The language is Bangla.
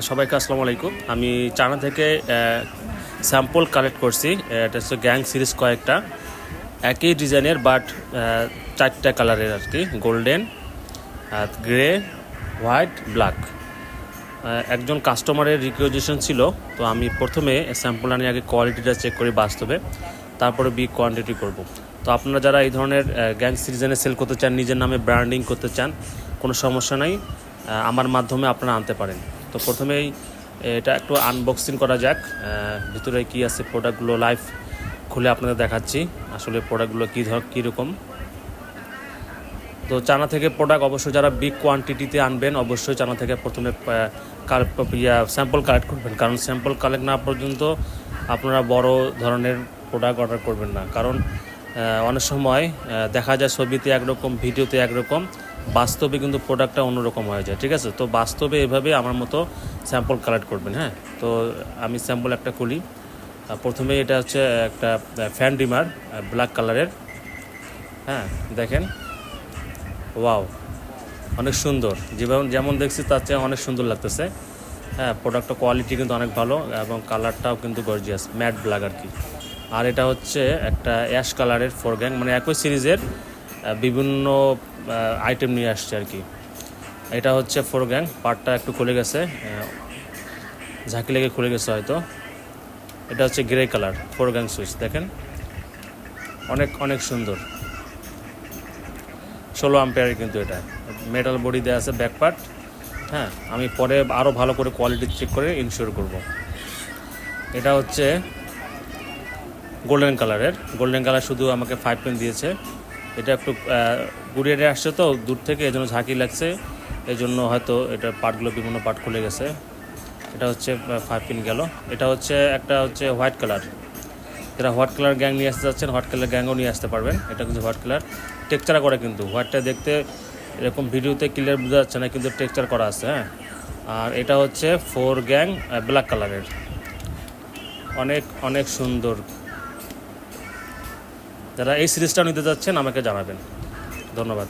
সবাইকে আসসালামু আলাইকুম। আমি চায়না থেকে স্যাম্পল কালেক্ট করছি। এটা হচ্ছে গ্যাং সিরিজ কয়েকটা। একই ডিজাইনের, বাট চারটা কালারের আর কি। Golden grey, white, black. একজন কাস্টমারের রিকোয়েজেশন ছিল। তো আমি প্রথমে স্যাম্পল আনি, আগে কোয়ালিটিটা চেক করি বাস্তবে। তারপরে বি কোয়ান্টিটি করব। তো আপনারা যারা এই ধরনের গ্যাং সিরিজনে সেল করতে চান, নিজের নামে ব্র্যান্ডিং করতে চান, কোনো সমস্যা নাই। আমার মাধ্যমে আপনারা আনতে পারেন। তো প্রথমেই এটা একটু আনবক্সিং করা যাক। ভিতরে কি আছে প্রোডাক্টগুলো লাইভ খুলে আপনাদের দেখাচ্ছি। আসলে প্রোডাক্টগুলো কী ধর কীরকম তো চানা থেকে প্রোডাক্ট অবশ্যই যারা বিগ কোয়ান্টিটিতে আনবেন, অবশ্যই চানা থেকে প্রথমে স্যাম্পল কালেক্ট করবেন। কারণ স্যাম্পল কালেক্ট না পর্যন্ত আপনারা বড় ধরনের প্রোডাক্ট অর্ডার করবেন না। কারণ অনেক সময় দেখা যায় ছবিতে একরকম, ভিডিওতে একরকম। বাস্তবে কিন্তু প্রোডাক্টটা অন্যরকম হয়ে যায়, ঠিক আছে? তো বাস্তবে এভাবে আমার মতো স্যাম্পল কালেক্ট করবেন হ্যাঁ? তো আমি স্যাম্পল একটা খুলি। প্রথমে এটা হচ্ছে একটা ফ্যান ডিমার ব্ল্যাক কালারের হ্যাঁ? দেখেন? ওয়াও অনেক সুন্দর। যেমন যেমন দেখছি, তার চেয়ে অনেক সুন্দর লাগতেছে। হ্যাঁ প্রোডাক্টটা কোয়ালিটি কিন্তু অনেক ভালো এবং কালারটাও কিন্তু গর্জিয়াস ম্যাট ব্ল্যাক আর কি। আর এটা হচ্ছে একটা অ্যাশ কালারের ফোর গ্যাং মানে একই সিরিজের বিভিন্ন আইটেম নিয়ে আসছে আর কি। এটা হচ্ছে ফোর গ্যাং পার্টটা একটু খুলে গেছে ঝাঁকি লেগে খুলে গেছে হয়তো। এটা হচ্ছে grey colour four gang switch দেখেন। অনেক অনেক সুন্দর। ষোলো আম্পেয়ারের কিন্তু এটা। মেটাল বডি দেওয়া আছে ব্যাক পার্ট হ্যাঁ আমি পরে আরও ভালো করে কোয়ালিটি চেক করে ইনশিওর করব। এটা হচ্ছে গোল্ডেন কালারের গোল্ডেন কালার শুধু আমাকে ফাইভ পেন দিয়েছে। এটা একটু গুড়িয়ে আসছে তো, দূর থেকে এই জন্য ঝাঁকি লাগছে। এই জন্য হয়তো এটা পার্টগুলো বিভিন্ন পার্ট খুলে গেছে। এটা হচ্ছে ফাইভ পিন গেল। এটা হচ্ছে একটা হচ্ছে হোয়াইট কালার যারা হোয়াইট কালার গ্যাং নিয়ে আসতে যাচ্ছেন হোয়াইট কালার গ্যাংও নিয়ে আসতে পারবেন। এটা কিন্তু হোয়াইট কালার টেক্সচার করা কিন্তু। হোয়াইটটা দেখতে এরকম ভিডিওতে ক্লিয়ার বোঝা যাচ্ছে না, কিন্তু টেক্সচার করা আছে হ্যাঁ। আর এটা হচ্ছে ফোর গ্যাং ব্ল্যাক কালারের অনেক অনেক সুন্দর। যারা এই সিরিজটা নিতে যাচ্ছেন আমাকে জানাবেন। ধন্যবাদ।